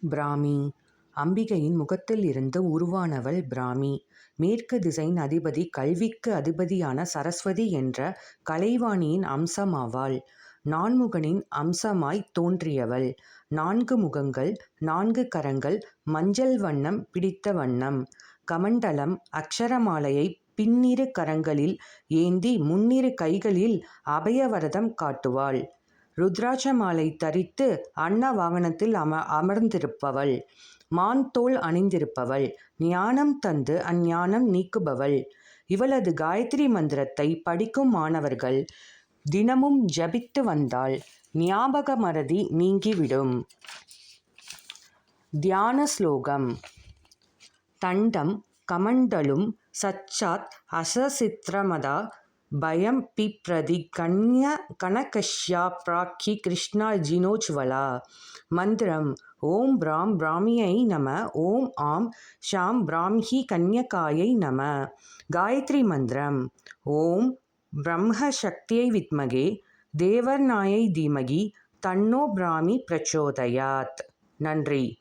பிராமி அம்பிகையின் முகத்தில் இருந்து உருவானவள் பிராமி. மேற்கு திசையின் அதிபதி கல்விக்கு அதிபதியான சரஸ்வதி என்ற கலைவாணியின் அம்சமாவாள். நான்முகனின் அம்சமாய்த் தோன்றியவள். நான்கு முகங்கள் நான்கு கரங்கள் மஞ்சள் வண்ணம் பிடித்த வண்ணம். கமண்டலம் அக்ஷரமாலையைப் பின்னிரு கரங்களில் ஏந்தி முன்னிரு கைகளில் அபயவரதம் காட்டுவாள். ருத்ராட்ச மாலை தரித்து அன்ன வாகனத்தில் அம அமர்ந்திருப்பவள். மான் தோல் அணிந்திருப்பவள். ஞானம் தந்து அஞ்ஞானம் நீக்குபவள். இவளது காயத்ரி மந்திரத்தை படிக்கும் மாணவர்கள் தினமும் ஜபித்து வந்தால் ஞாபக மறதி நீங்கிவிடும். தியான ஸ்லோகம் தண்டம் கமண்டலும் சச்சாத் அசசித்ரமதா பயம் பிப்ரதி கண்ய கனகஸ்யா பிராக்கி கிருஷ்ணா ஜினோஜ்வலா. மந்திரம் ஓம் பிராம் பிராமியை நம ஓம் ஆம் ஷாம் பிராம்ஹி கன்யகாயை நம. காயத்ரி மந்திரம் ஓம் பிரம்ம சக்தியை வித்மகே தேவர்நாயை தீமகி தன்னோ பிராமி பிரச்சோதயாத் நன்றி